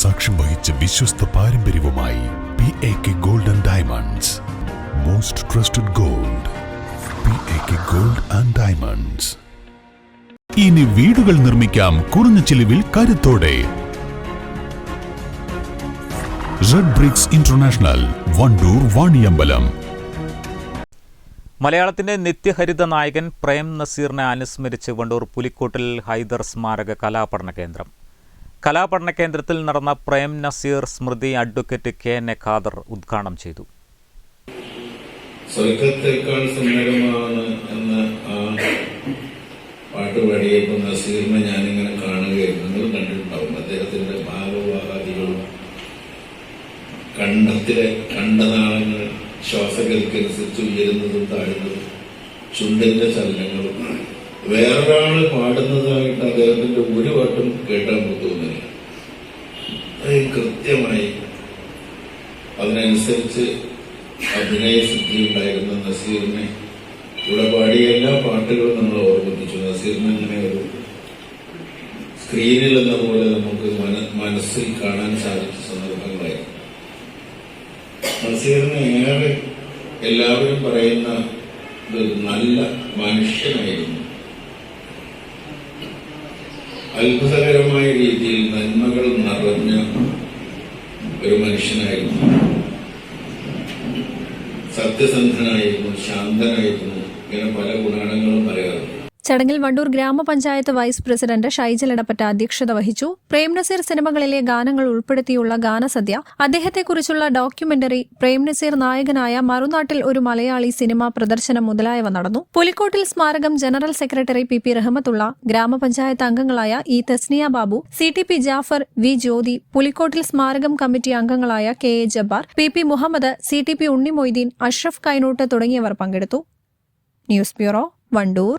സാക്ഷ്യം വഹിച്ച വിശ്വസ്ത പാരമ്പര്യവുമായി P A K gold and diamonds most trusted gold P A K gold and diamonds ഇനി വീടുകൾ നിർമ്മിക്കാം കുറഞ്ഞ ചിലവിൽ കരുത്തോടെ. Red bricks international Wandoor Vaniyambalam മലയാളത്തിന്റെ നിത്യഹരിത നായകൻ പ്രേം നസീറിനെ അനുസ്മരിച്ച് വണ്ടൂർ പുലിക്കോട്ടിൽ ഹൈദർ സ്മാരക കലാപഠന കേന്ദ്രം. കലാപഠന കേന്ദ്രത്തിൽ നടന്ന പ്രേം നസീർ സ്മൃതി advocate K N A Khader ഉദ്ഘാടനം ചെയ്തു. കാണുകയായിരുന്നു. കണ്ടത്തിലെ കണ്ടനാളങ്ങൾ ശ്വാസകൾക്കനുസരിച്ച് ഉയരുന്നതും താഴുന്നതും ചുണ്ടിന്റെ ചലനങ്ങളും വേറൊരാൾ പാടുന്നതായിട്ട് അദ്ദേഹത്തിന്റെ ഒരു വട്ടം കേട്ടാൽ നമുക്ക് തോന്നില്ല അത് കൃത്യമായി അതിനനുസരിച്ച് അഭിനയ സിദ്ധി ഉണ്ടായിരുന്ന നസീറിനെ ഇവിടെ പാടിയ എല്ലാ പാട്ടുകളും നമ്മൾ ഓർമ്മിപ്പിച്ചു. നസീറിനെ അങ്ങനെ ഒരു സ്ക്രീനിൽ എന്ന പോലെ നമുക്ക് മന- മനസ്സിൽ കാണാൻ സാധിച്ച സന്ദർഭങ്ങളായിരുന്നു. നസീറിനെ ഏറെ എല്ലാവരും പറയുന്ന ഒരു നല്ല മനുഷ്യനായിരുന്നു. അത്ഭുതകരമായ രീതിയിൽ ഒരു മനുഷ്യനായിരുന്നു. സത്യസന്ധനായിരുന്നു ശാന്തനായിരുന്നു ഇങ്ങനെ പല ഗുണഗണങ്ങളും ചടങ്ങിൽ വണ്ടൂർ ഗ്രാമപഞ്ചായത്ത് വൈസ് പ്രസിഡന്റ് ഷൈജൽ ഇടപ്പറ്റ അധ്യക്ഷത വഹിച്ചു. പ്രേംനസീർ സിനിമകളിലെ ഗാനങ്ങൾ ഉൾപ്പെടുത്തിയുള്ള ഗാനസദ്യ അദ്ദേഹത്തെക്കുറിച്ചുള്ള ഡോക്യുമെന്ററി പ്രേംനസീർ നായകനായ മറുനാട്ടിൽ ഒരു മലയാളി സിനിമ പ്രദർശനം മുതലായവ നടന്നു. പുലിക്കോട്ടിൽ സ്മാരകം general secretary P P Rahmathulla ഗ്രാമപഞ്ചായത്ത് അംഗങ്ങളായ E Thasniya Babu C T P Jafar V Jyothi Pulikkottil സ്മാരകം കമ്മിറ്റി അംഗങ്ങളായ K A Jabbar P P Muhammad C T P Unnimoideen Ashraf Kainot തുടങ്ങിയവർ പങ്കെടുത്തു. News bureau Wandoor.